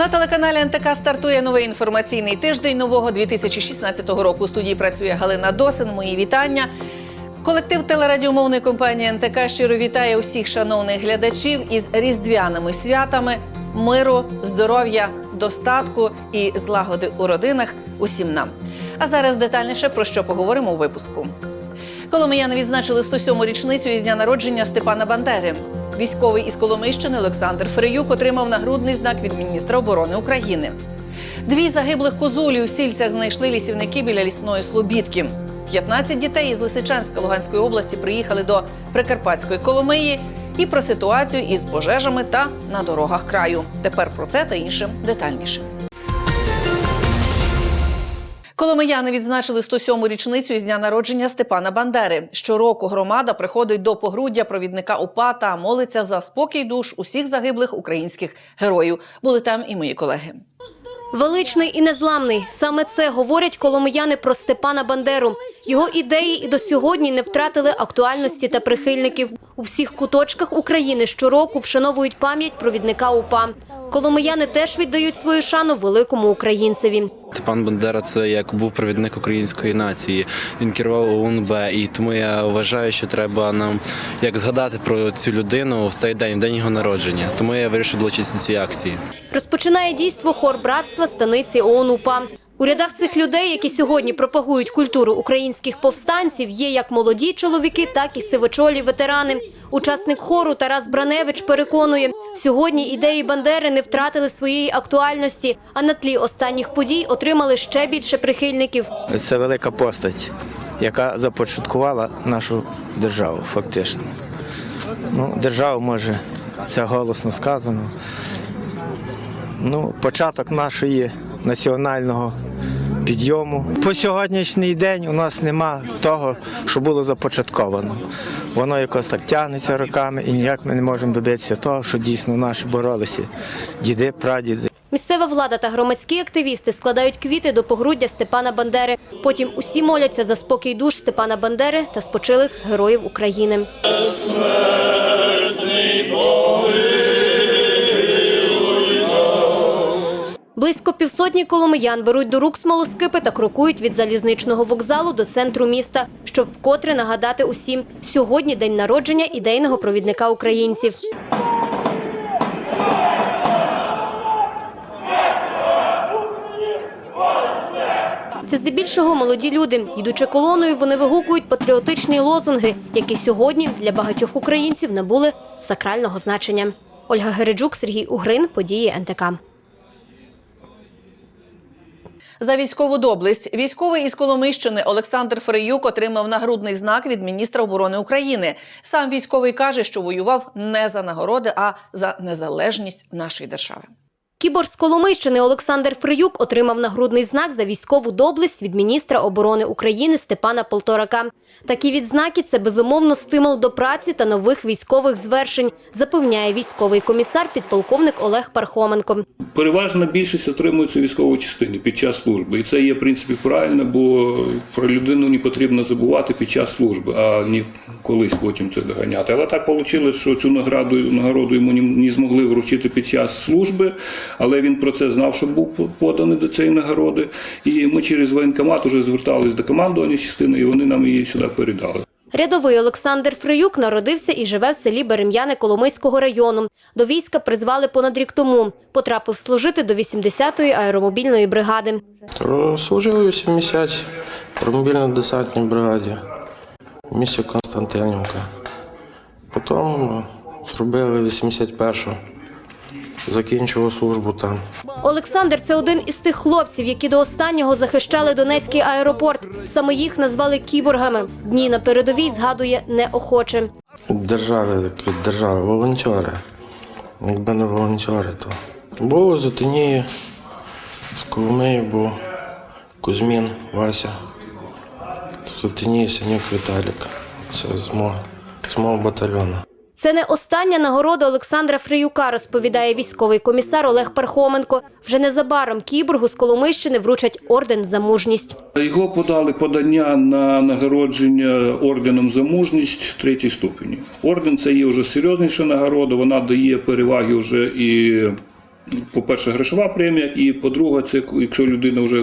На телеканалі НТК стартує новий інформаційний тиждень нового 2016 року. У студії працює Галина Досин. Мої вітання. Колектив телерадіомовної компанії НТК щиро вітає усіх шановних глядачів із різдвяними святами, миру, здоров'я, достатку і злагоди у родинах усім нам. А зараз детальніше про що поговоримо у випуску. Коломияни відзначили 107-му річницю із дня народження Степана Бандери. Військовий із Коломийщини Олександр Фриюк отримав нагрудний знак від міністра оборони України. Дві загиблих козулі у сільцях знайшли лісівники біля лісної Слобідки. 15 дітей із Лисичанська Луганської області приїхали до Прикарпатської Коломиї і про ситуацію із пожежами та на дорогах краю. Тепер про це та інше детальніше. Коломияни відзначили 107-му річницю із дня народження Степана Бандери. Щороку громада приходить до погруддя провідника УПА та молиться за спокій душ усіх загиблих українських героїв. Були там і мої колеги. Величний і незламний. Саме це говорять коломияни про Степана Бандеру. Його ідеї і до сьогодні не втратили актуальності та прихильників. У всіх куточках України щороку вшановують пам'ять провідника УПА. Коломияни теж віддають свою шану великому українцеві. Пан Бандера це як був провідник української нації. Він керував ОУНБ, і тому я вважаю, що треба нам як згадати про цю людину в цей день, в день його народження. Тому я вирішив долучитися до цієї акції. Розпочинає дійство хор братства станиці ООН УПА. У рядах цих людей, які сьогодні пропагують культуру українських повстанців, є як молоді чоловіки, так і сивочолі ветерани. Учасник хору Тарас Браневич переконує, сьогодні ідеї Бандери не втратили своєї актуальності, а на тлі останніх подій отримали ще більше прихильників. Це велика постать, яка започаткувала нашу державу, фактично. Ну, держава може, це голосно сказано. Ну, початок нашої національного підйому. По сьогоднішній день у нас нема того, що було започатковано. Воно якось так тягнеться роками, і ніяк ми не можемо добитися того, що дійсно наші боролися. Діди, прадіди. Місцева влада та громадські активісти складають квіти до погруддя Степана Бандери. Потім усі моляться за спокій душ Степана Бандери та спочилих героїв України. Близько півсотні коломиян беруть до рук смолоскипи та крокують від залізничного вокзалу до центру міста, щоб вкотре нагадати усім – сьогодні день народження ідейного провідника українців. Це здебільшого молоді люди. Йдучи колоною, вони вигукують патріотичні лозунги, які сьогодні для багатьох українців набули сакрального значення. Ольга Гереджук, Сергій Угрин, події НТК. За військову доблесть військовий із Коломийщини Олександр Фриюк отримав нагрудний знак від міністра оборони України. Сам військовий каже, що воював не за нагороди, а за незалежність нашої держави. Кібор з Коломийщини Олександр Фриюк отримав нагрудний знак за військову доблесть від міністра оборони України Степана Полторака. Такі відзнаки це безумовно стимул до праці та нових військових звершень, запевняє військовий комісар підполковник Олег Пархоменко. Переважна більшість отримується у військовій частині під час служби. І це є в принципі правильно, бо про людину не потрібно забувати під час служби, а не колись потім це доганяти. Але так вийшло, що цю награду нагороду йому не- змогли вручити під час служби, але він про це знав, що був поданий до цієї нагороди. І ми через воєнкомат вже звертались до командування частини, і вони нам її сюди передали. Рядовий Олександр Фриюк народився і живе в селі Берем'яне Коломийського району. До війська призвали понад рік тому. Потрапив служити до 80-ї аеромобільної бригади. Служив у 80 в мобільно-десантній бригаді в місті Константинівка. Потім е, зробили 81-го, закінчував службу там. Олександр це один із тих хлопців, які до останнього захищали Донецький аеропорт. Саме їх назвали кіборгами. Дні на передовій згадує неохоче. Від держави, держави, волонтери. Якби не волонтери, то був з Отинії, з Коломиї був Кузьмін, Вася. З Отинії Синюк Віталік. Це з мого, з мого батальйону. Це не остання нагорода Олександра Фриюка, розповідає військовий комісар Олег Пархоменко. Вже незабаром кіборгу з Коломийщини вручать орден за мужність. Його подали подання на нагородження орденом за мужність третій ступені. Орден це є вже серйозніша нагорода, вона дає переваги вже і по-перше, грошова премія, і по-друге, це якщо людина вже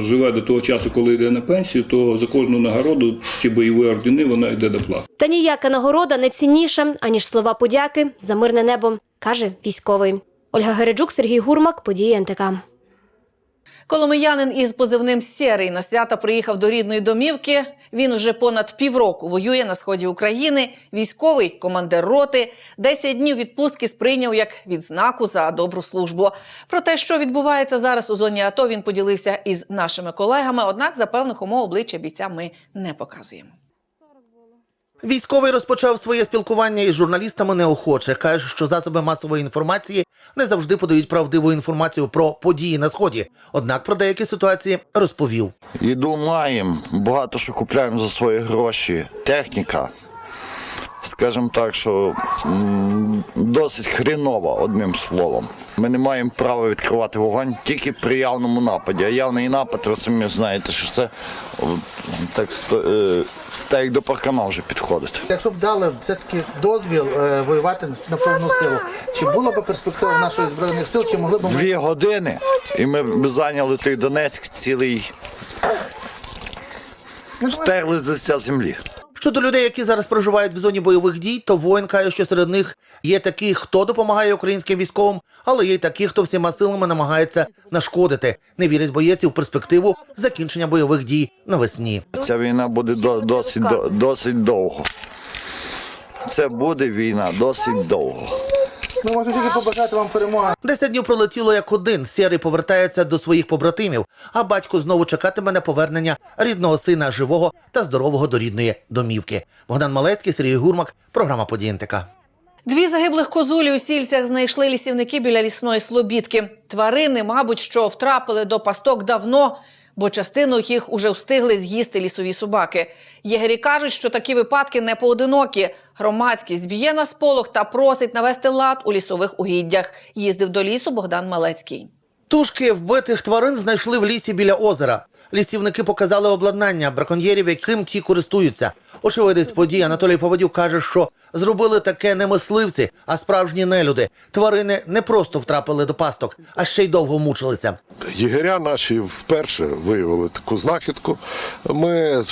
живе до того часу, коли йде на пенсію, то за кожну нагороду ці бойові ордени вона йде до плати. Та ніяка нагорода не цінніша, аніж слова подяки за мирне небо, каже військовий. Ольга Гереджук, Сергій Гурмак, події НТК. Коломиянин із позивним Сєрий на свята приїхав до рідної домівки. Він уже понад півроку воює на сході України. Військовий командир роти 10 днів відпустки сприйняв як відзнаку за добру службу. Про те, що відбувається зараз у зоні АТО, він поділився із нашими колегами. Однак за певних умов обличчя бійця ми не показуємо. Військовий розпочав своє спілкування із журналістами неохоче. Каже, що засоби масової інформації не завжди подають правдиву інформацію про події на сході. Однак про деякі ситуації розповів. Їду маємо, багато що купляємо за свої гроші. Техніка. Скажімо так, що досить хрінова, одним словом. Ми не маємо права відкривати вогонь тільки при явному нападі. А явний напад, ви самі знаєте, що це так, е, так як до паркана вже підходить. Якщо б дали все-таки дозвіл е, воювати на повну силу, чи було б перспектива нашої збройних сил, чи могли б ми Дві години, і ми б зайняли той Донецьк цілий. Стерли з землі. Щодо людей, які зараз проживають в зоні бойових дій, то воїн каже, що серед них є такі, хто допомагає українським військовим, але є й такі, хто всіма силами намагається нашкодити. Не вірить боєць в перспективу закінчення бойових дій навесні. Ця війна буде досить, досить довго. Це буде війна досить довго. Ми можемо тільки побажати вам перемоги. Десять днів пролетіло як один. Сірий повертається до своїх побратимів, а батько знову чекатиме на повернення рідного сина живого та здорового до рідної домівки. Богдан Малецький, Сергій Гурмак, програма «Події Дві загиблих козулі у сільцях знайшли лісівники біля лісної слобідки. Тварини, мабуть, що втрапили до пасток давно, бо частину їх уже встигли з'їсти лісові собаки. Єгері кажуть, що такі випадки не поодинокі. Громадськість б'є на сполох та просить навести лад у лісових угіддях. Їздив до лісу Богдан Малецький. Тушки вбитих тварин знайшли в лісі біля озера. Лісівники показали обладнання браконьєрів, яким ті користуються. Очевидець подій Анатолій Поводюк каже, що зробили таке не мисливці, а справжні нелюди. Тварини не просто втрапили до пасток, а ще й довго мучилися. Єгеря наші вперше виявили таку знахідку. Ми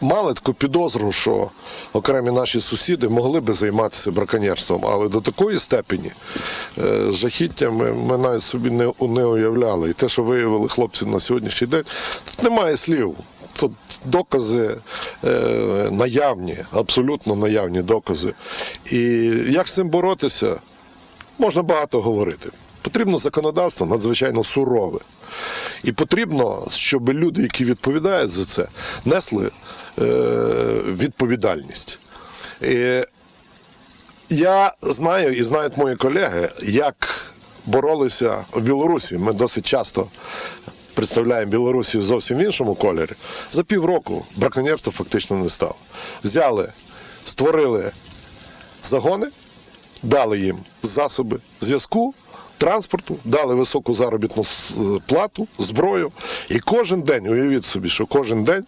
мали таку підозру, що окремі наші сусіди могли би займатися браконьєрством, але до такої степені е, жахіття ми, ми навіть собі не, не уявляли. І те, що виявили хлопці на сьогоднішній день, тут немає слів. Тут докази е, наявні, абсолютно наявні докази. І як з цим боротися? можна багато говорити. Потрібно законодавство надзвичайно сурове. І потрібно, щоб люди, які відповідають за це, несли е, відповідальність. Я знаю і знають мої колеги, як боролися в Білорусі. Ми досить часто представляємо Білорусі зовсім в іншому кольорі. За півроку браконьєрства фактично не стало. Взяли, створили загони, дали їм засоби зв'язку, транспорту, дали високу заробітну плату, зброю. І кожен день, уявіть собі, що кожен день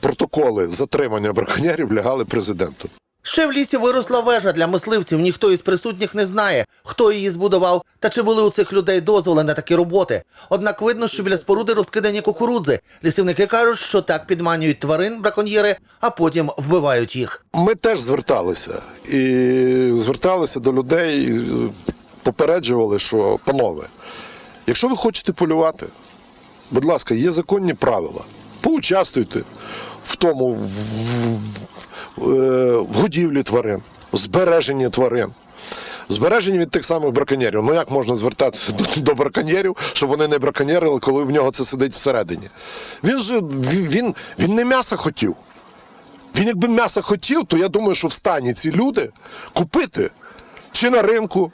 протоколи затримання браконьєрів лягали президенту. Ще в лісі виросла вежа для мисливців. Ніхто із присутніх не знає, хто її збудував та чи були у цих людей дозволи на такі роботи. Однак видно, що біля споруди розкидані кукурудзи. Лісівники кажуть, що так підманюють тварин браконьєри, а потім вбивають їх. Ми теж зверталися і зверталися до людей, попереджували, що панове, якщо ви хочете полювати, будь ласка, є законні правила. Поучаствуйте в тому в, е, годівлі тварин, в збереженні тварин. Збережені від тих самих браконьєрів. Ну як можна звертатися до, до браконьєрів, щоб вони не браконьєрили, коли в нього це сидить всередині? Він же він, він, він не м'яса хотів. Він якби м'яса хотів, то я думаю, що в стані ці люди купити чи на ринку,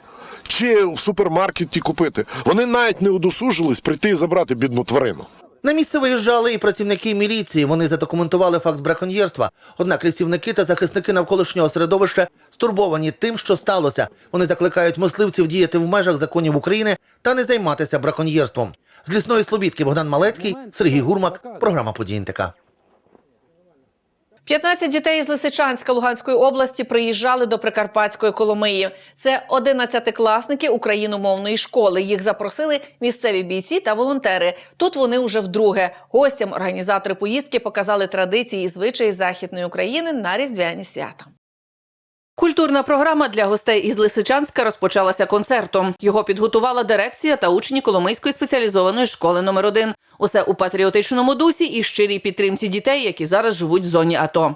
чи в супермаркеті купити. Вони навіть не удосужились прийти і забрати бідну тварину. На місце виїжджали і працівники міліції. Вони задокументували факт браконьєрства. Однак лісівники та захисники навколишнього середовища стурбовані тим, що сталося. Вони закликають мисливців діяти в межах законів України та не займатися браконьєрством. З лісної слобідки Богдан Малецький, Сергій Гурмак, програма «Події НТК». 15 дітей з Лисичанська Луганської області приїжджали до Прикарпатської Коломиї. Це 11-класники україномовної школи. Їх запросили місцеві бійці та волонтери. Тут вони вже вдруге. Гостям організатори поїздки показали традиції і звичаї західної України на різдвяні свята. Культурна програма для гостей із Лисичанська розпочалася концертом. Його підготувала дирекція та учні Коломийської спеціалізованої школи номер 1 Усе у патріотичному дусі і щирій підтримці дітей, які зараз живуть в зоні АТО.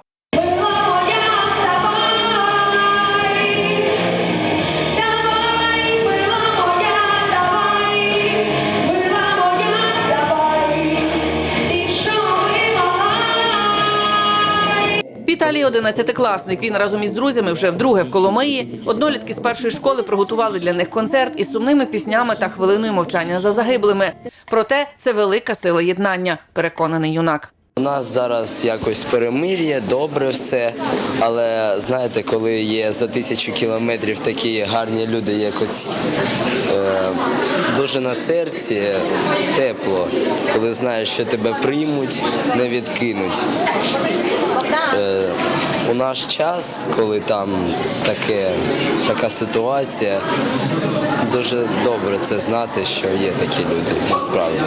Віталій 11-класник. Він разом із друзями вже вдруге в Коломиї. Однолітки з першої школи приготували для них концерт із сумними піснями та хвилиною мовчання за загиблими. Проте це велика сила єднання, переконаний юнак. У нас зараз якось перемир'я, добре все. Але знаєте, коли є за тисячу кілометрів такі гарні люди, як оці, е, дуже на серці тепло, коли знаєш, що тебе приймуть, не відкинуть. Е, у наш час, коли там таке, така ситуація, дуже добре це знати, що є такі люди насправді.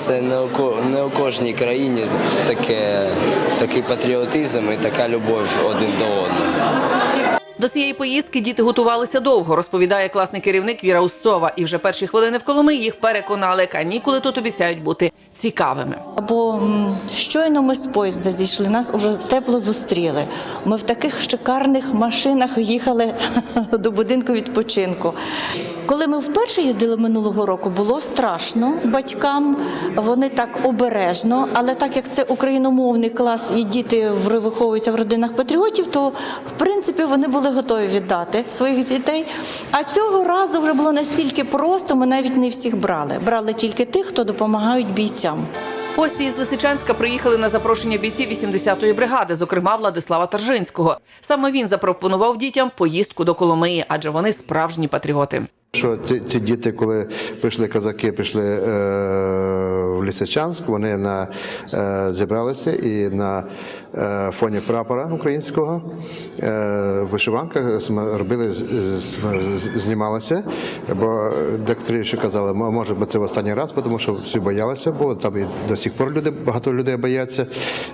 Це не у, не у кожній країні таке, такий патріотизм і така любов один до одного. До цієї поїздки діти готувалися довго, розповідає класний керівник Віра Устцова. І вже перші хвилини в Коломиї їх переконали. Канікули тут обіцяють бути цікавими. Бо щойно ми з поїзда зійшли, нас уже тепло зустріли. Ми в таких шикарних машинах їхали до будинку відпочинку. Коли ми вперше їздили минулого року, було страшно батькам. Вони так обережно, але так як це україномовний клас і діти виховуються в родинах патріотів, то в принципі вони були готові віддати своїх дітей. А цього разу вже було настільки просто, ми навіть не всіх брали. Брали тільки тих, хто допомагають бійцям. Гості із Лисичанська приїхали на запрошення бійців 80-ї бригади, зокрема Владислава Таржинського. Саме він запропонував дітям поїздку до Коломиї, адже вони справжні патріоти. Що ці, ці діти, коли прийшли козаки, прийшли е, в Лисичанськ, вони на, е, зібралися і на фоні прапора українського е, в вишиванках см- робили, з- з- з- знімалися, бо декотрі ще казали, «Мо- може би це в останній раз, тому що всі боялися, бо там і до сих пор люди, багато людей бояться.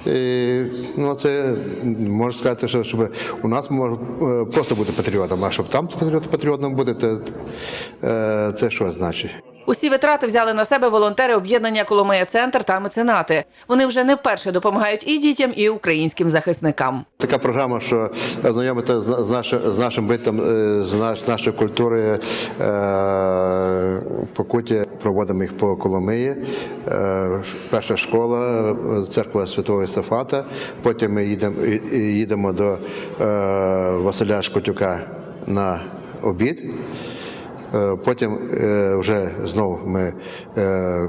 І, ну, це можна сказати, що щоб у нас може е, просто бути патріотом, а щоб там патріотом буде, то е, це що значить? Усі витрати взяли на себе волонтери об'єднання Коломия Центр та меценати. Вони вже не вперше допомагають і дітям, і українським захисникам. Така програма, що знайомити з, з, з нашим битом, е, з наш, нашої культури е, покуті, проводимо їх по Коломиї. Е, перша школа, церква Святого Ісафата. Потім ми їдемо, їдемо до Василя Шкотюка на обід. Е, Потім е, вже знову ми е,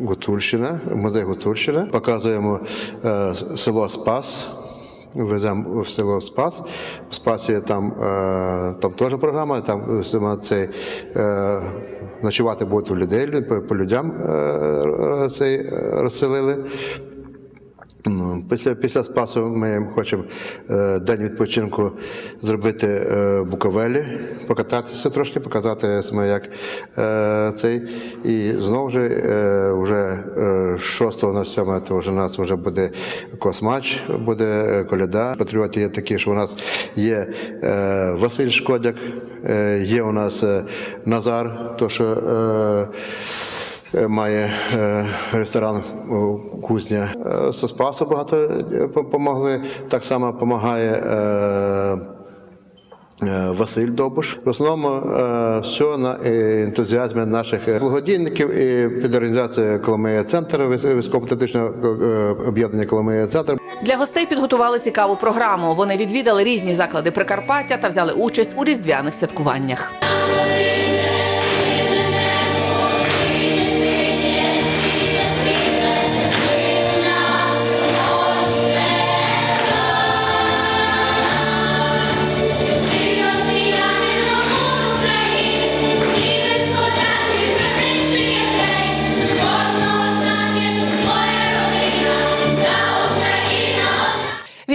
Гуцульщина, музей Гуцульщина. Показуємо село Спас. Веземо в село Спас. В Спасі там, там теж програма, там е, саме цей, е, ночувати будуть у людей, лю- по, по людям е, цей, розселили. Ну, Після, після Спасу ми хочемо е, день відпочинку зробити е, в Буковелі, покататися трошки, показати саме як е, цей. І знову ж е, вже е, 6 на 7 то вже у нас вже буде космач, буде е, коляда. Патріоти є такі, що у нас є е, Василь Шкодяк, е, є у нас е, Назар, то що. Е, має е, ресторан кузня. Е, Со Спасу багато допомогли. Так само допомагає. Василь Добуш. В основному все на ентузіазмі наших благодійників і під організацією Коломия Центр, військово-патріотичного об'єднання Коломия Центр. Для гостей підготували цікаву програму. Вони відвідали різні заклади Прикарпаття та взяли участь у різдвяних святкуваннях.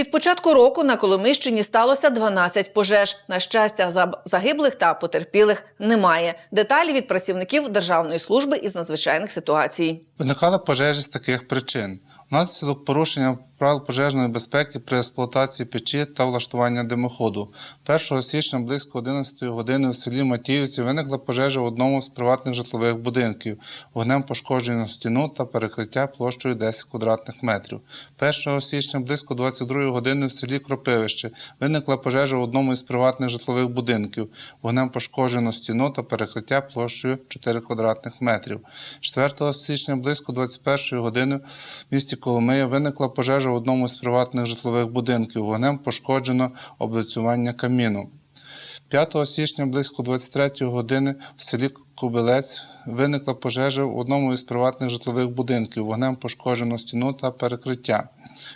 Від початку року на Коломищині сталося 12 пожеж. На щастя, за- загиблих та потерпілих немає. Деталі від працівників Державної служби із надзвичайних ситуацій. Виникали пожежі з таких причин. Внаслідок порушення правил пожежної безпеки при експлуатації печі та влаштування димоходу. 1 січня близько 11 години в селі Матіївці виникла пожежа в одному з приватних житлових будинків. Вогнем пошкоджено стіну та перекриття площею 10 квадратних метрів. 1 січня близько 22 години в селі Кропивище виникла пожежа в одному із приватних житлових будинків. Вогнем пошкоджено стіну та перекриття площею 4 квадратних метрів. 4 січня близько 21 години в місті Коломия виникла пожежа в одному з приватних житлових будинків. Вогнем пошкоджено облицювання каміну. 5 січня близько 23 години в селі Кобилець виникла пожежа в одному із приватних житлових будинків. Вогнем пошкоджено стіну та перекриття.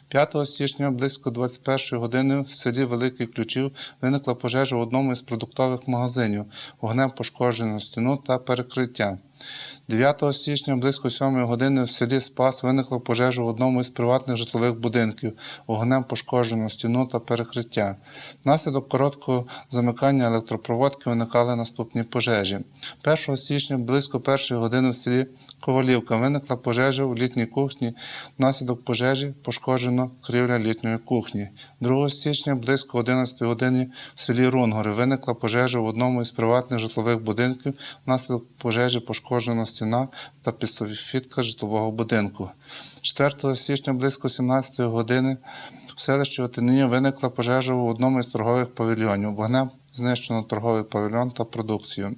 5 січня близько 21 години в селі Великий Ключів виникла пожежа в одному із продуктових магазинів. Вогнем пошкоджено стіну та перекриття. 9 січня близько 7 години в селі Спас виникла пожежа в одному із приватних житлових будинків. Вогнем пошкоджено стіну та перекриття. Внаслідок короткого замикання електропроводки виникали наступні пожежі. 1 січня близько 1 години в селі Ковалівка виникла пожежа в літній кухні. Внаслідок пожежі пошкоджено кривля літньої кухні. 2 січня близько 11 години в селі Рунгори виникла пожежа в одному із приватних житлових будинків. Внаслідок пожежі пошкоджено стіна та підсофітка житлового будинку. 4 січня близько 17 години в селищі Отинині виникла пожежа в одному із торгових павільйонів. Вогнем знищено торговий павільйон та продукцію.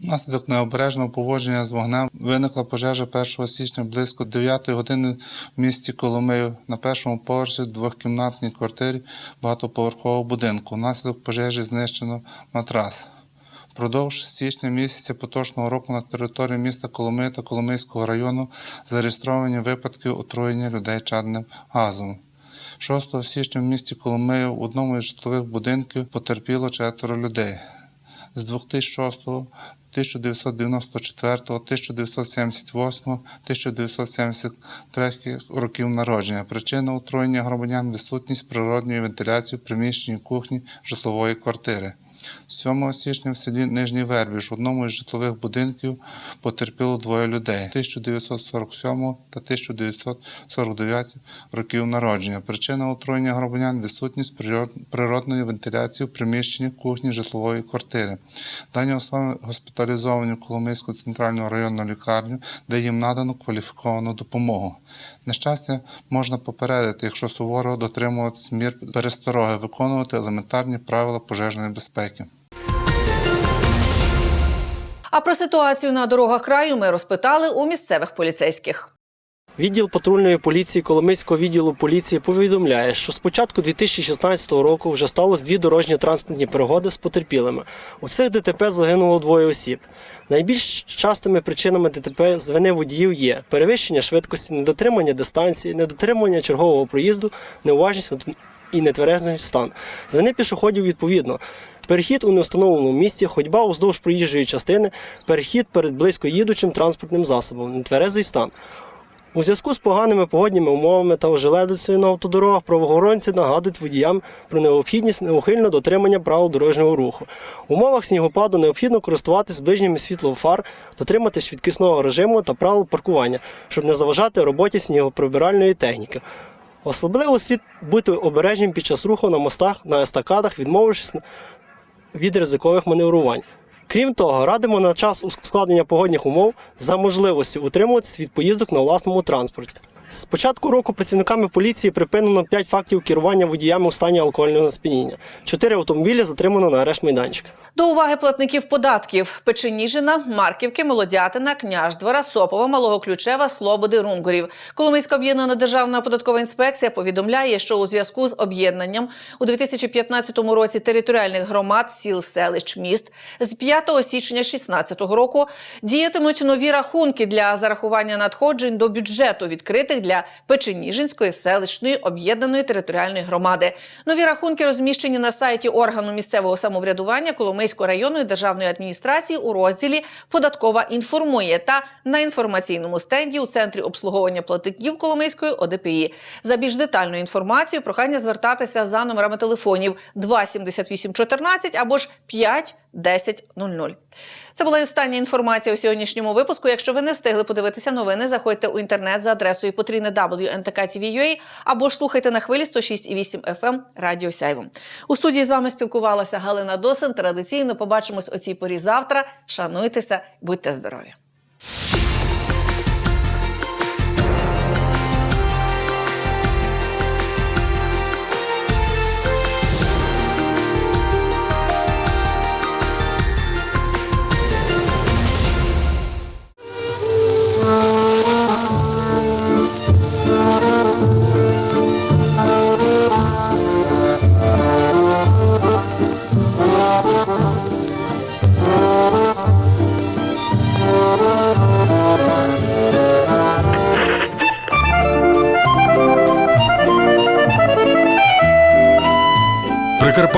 Внаслідок необережного поводження з вогнем виникла пожежа 1 січня близько 9 години в місті Коломию на першому поверсі двохкімнатній квартирі багатоповерхового будинку. Внаслідок пожежі знищено матрас. Впродовж січня місяця поточного року на території міста Коломия та Коломийського району зареєстровані випадки отруєння людей чадним газом. 6 січня в місті Коломия в одному із житлових будинків потерпіло четверо людей. З 2006, 1994, 1978, 1973 років народження. Причина отруєння громадян відсутність природньої вентиляції в приміщенні кухні житлової квартири. 7 січня в селі Нижній Вербіж в одному із житлових будинків потерпіло двоє людей 1947 та 1949 років народження. Причина отруєння громадян відсутність природної вентиляції в приміщенні кухні житлової квартири. Дані особи госпіталізовані в Коломийську центральну районну лікарню, де їм надано кваліфіковану допомогу. Нещастя можна попередити, якщо суворо дотримуватись мір перестороги, виконувати елементарні правила пожежної безпеки. А про ситуацію на дорогах краю ми розпитали у місцевих поліцейських. Відділ патрульної поліції Коломийського відділу поліції повідомляє, що з початку 2016 року вже сталося дві дорожні транспортні пригоди з потерпілими. У цих ДТП загинуло двоє осіб. Найбільш частими причинами ДТП з вини водіїв є перевищення швидкості, недотримання дистанції, недотримання чергового проїзду, неуважність і нетверезний стан. З вини пішоходів відповідно. Перехід у невстановленому місці, ходьба уздовж проїжджої частини, перехід перед близько їдучим транспортним засобом, нетверезий стан. У зв'язку з поганими погодніми умовами та ожеледицею на автодорогах правоохоронці нагадують водіям про необхідність неухильного дотримання правил дорожнього руху. У умовах снігопаду необхідно користуватись ближніми світлофар, дотримати швидкісного режиму та правил паркування, щоб не заважати роботі снігоприбиральної техніки. Особливо слід бути обережним під час руху на мостах, на естакадах, відмовившись від ризикових маневрувань. Крім того, радимо на час ускладнення погодних умов за можливості утримуватись від поїздок на власному транспорті. З початку року працівниками поліції припинено 5 фактів керування водіями у стані алкогольного сп'яніння. Чотири автомобілі затримано на арешт майданчик. До уваги платників податків: Печеніжина, Марківки, Молодятина, Княждвора, Сопова, Малого Ключева, Слободи, Рунгорів. Коломийська об'єднана державна податкова інспекція повідомляє, що у зв'язку з об'єднанням у 2015 році територіальних громад, сіл, селищ, міст з 5 січня 2016 року діятимуть нові рахунки для зарахування надходжень до бюджету відкритих відкритих для Печеніжинської селищної об'єднаної територіальної громади. Нові рахунки розміщені на сайті органу місцевого самоврядування Коломийської районної державної адміністрації у розділі Податкова інформує та на інформаційному стенді у центрі обслуговування платників Коломийської ОДПІ. За більш детальною інформацією прохання звертатися за номерами телефонів 27814 або ж 51000. Це була остання інформація у сьогоднішньому випуску. Якщо ви не встигли подивитися новини, заходьте у інтернет за адресою потрійне WNTK.TV.ua або ж слухайте на хвилі 106,8 FM Радіо Сяйво. У студії з вами спілкувалася Галина Досин. Традиційно побачимось о цій порі завтра. Шануйтеся, будьте здорові!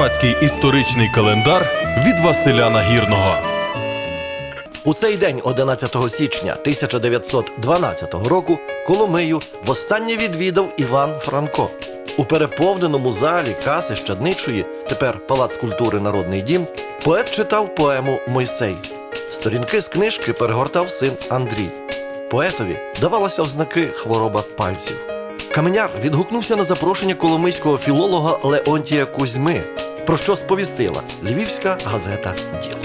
Прикарпатський історичний календар від Василя Нагірного. У цей день, 11 січня 1912 року, Коломию востаннє відвідав Іван Франко. У переповненому залі каси Щадничої, тепер Палац культури Народний дім, поет читав поему Мойсей. Сторінки з книжки перегортав син Андрій. Поетові давалася ознаки хвороба пальців. Каменяр відгукнувся на запрошення коломийського філолога Леонтія Кузьми, про що сповістила Львівська газета Діло.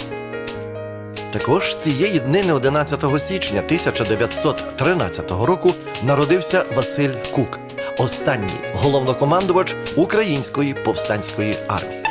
Також цієї днини 11 січня 1913 року народився Василь Кук, останній головнокомандувач Української повстанської армії.